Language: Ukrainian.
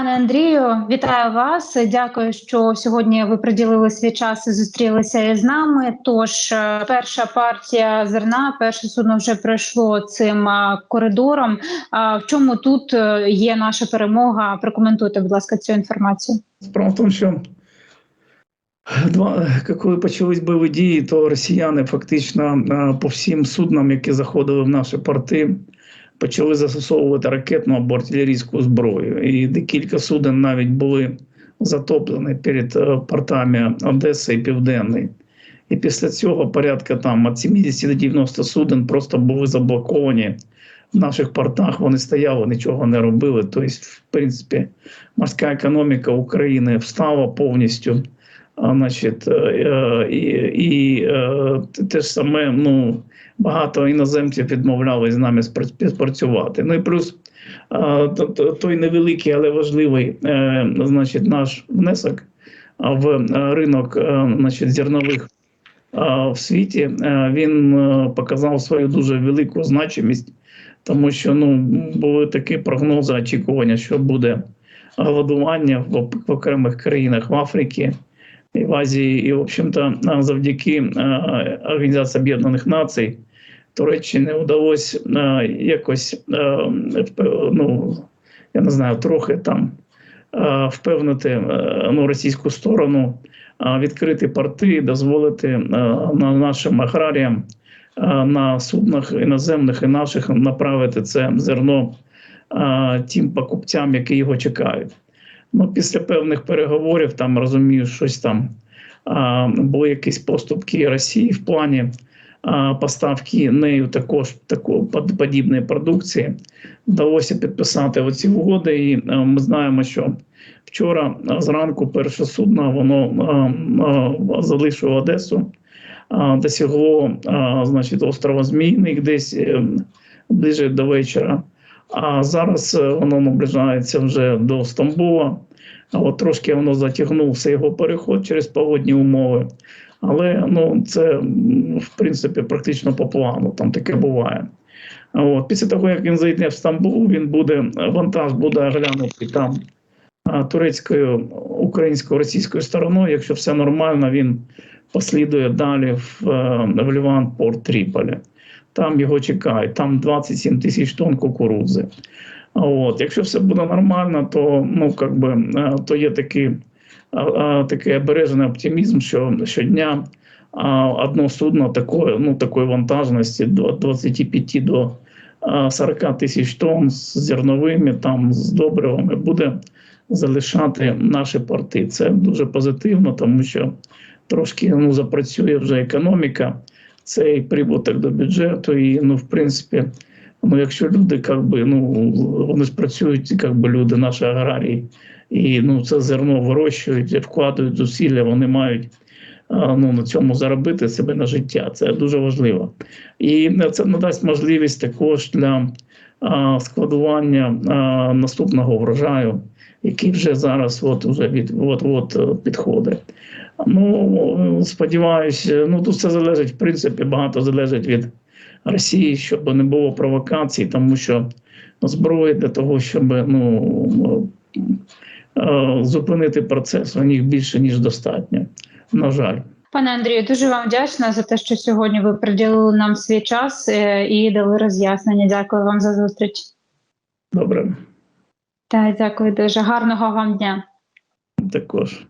Пане Андрію, вітаю вас. Дякую, що сьогодні ви приділили свій час і зустрілися із нами. Тож, е, перша партія зерна, перше судно вже пройшло цим е, коридором. В чому тут е, є наша перемога? Прокоментуйте, будь ласка, цю інформацію. Справа в тому, що два, коли почались бойові дії, то росіяни фактично по всім суднам, які заходили в наші порти, почали застосовувати ракетну або артилерійську зброю. І декілька суден навіть були затоплені перед е, портами Одеси і Південний. І після цього порядка там від 70 до 90 суден просто були заблоковані в наших портах. Вони стояли, нічого не робили. Тобто, в принципі, морська економіка України встала повністю. Значить, е, е, і, і те ж саме, ну, багато іноземців відмовлялись з нами співпрацювати. Ну і плюс той невеликий, але важливий е, значить, наш внесок в е, ринок е, значить, зернових в світі, він показав свою дуже велику значимість, тому що ну, були такі прогнози, очікування, що буде голодування в, окремих країнах в Африці і в Азії, і, в общем-то, завдяки Організації Об'єднаних Націй Туреччині вдалося е, якось, е, ну, я не знаю, трохи там е, впевнити ну, російську сторону, відкрити порти, дозволити нашим аграріям на суднах іноземних і наших направити це зерно тим покупцям, які його чекають. Ну, після певних переговорів там розумію, щось там були якісь поступки Росії в плані поставки нею також такої подібної продукції. Вдалося підписати оці угоди, і ми знаємо, що вчора зранку перше судно воно залишило Одесу, досягло значить, острова Змійник десь е, ближе до вечора. А зараз е, воно наближається вже до Стамбула. От трошки воно затягнувся його переход через погодні умови. Але ну, це в принципі практично по плану, там таке буває. От, після того, як він зайде в Стамбул, він буде вантаж буде оглянутий там турецькою, українською, російською стороною. Якщо все нормально, він послідує далі в, е, в Ліван, порт Тріполі. Там його чекають, там 27 тисяч тонн кукурудзи. От, якщо все буде нормально, то ну би е, то є а, такий обережений оптимізм, що щодня одно судно такої, ну такої вантажності до 25 до 40 тисяч тонн з зерновими, там з добривами буде залишати наші порти. Це дуже позитивно, тому що трошки ну запрацює вже економіка, цей прибуток до бюджету, і ну в принципі. Ну, якщо люди, як би, ну вони ж працюють, як би люди, наші аграрії, і ну це зерно вирощують, вкладають зусилля, вони мають ну, на цьому заробити себе на життя. Це дуже важливо. І це надасть можливість також для складування наступного врожаю, який вже зараз от уже від от от підходить. Ну сподіваюся, ну тут все залежить в принципі, багато залежить від. Росії, щоб не було провокацій, тому що зброї для того, щоб ну, зупинити процес, у них більше ніж достатньо. На жаль. Пане Андрію, дуже вам вдячна за те, що сьогодні ви приділили нам свій час е, і дали роз'яснення. Дякую вам за зустріч. Добре, Так, дякую дуже. Гарного вам дня. також.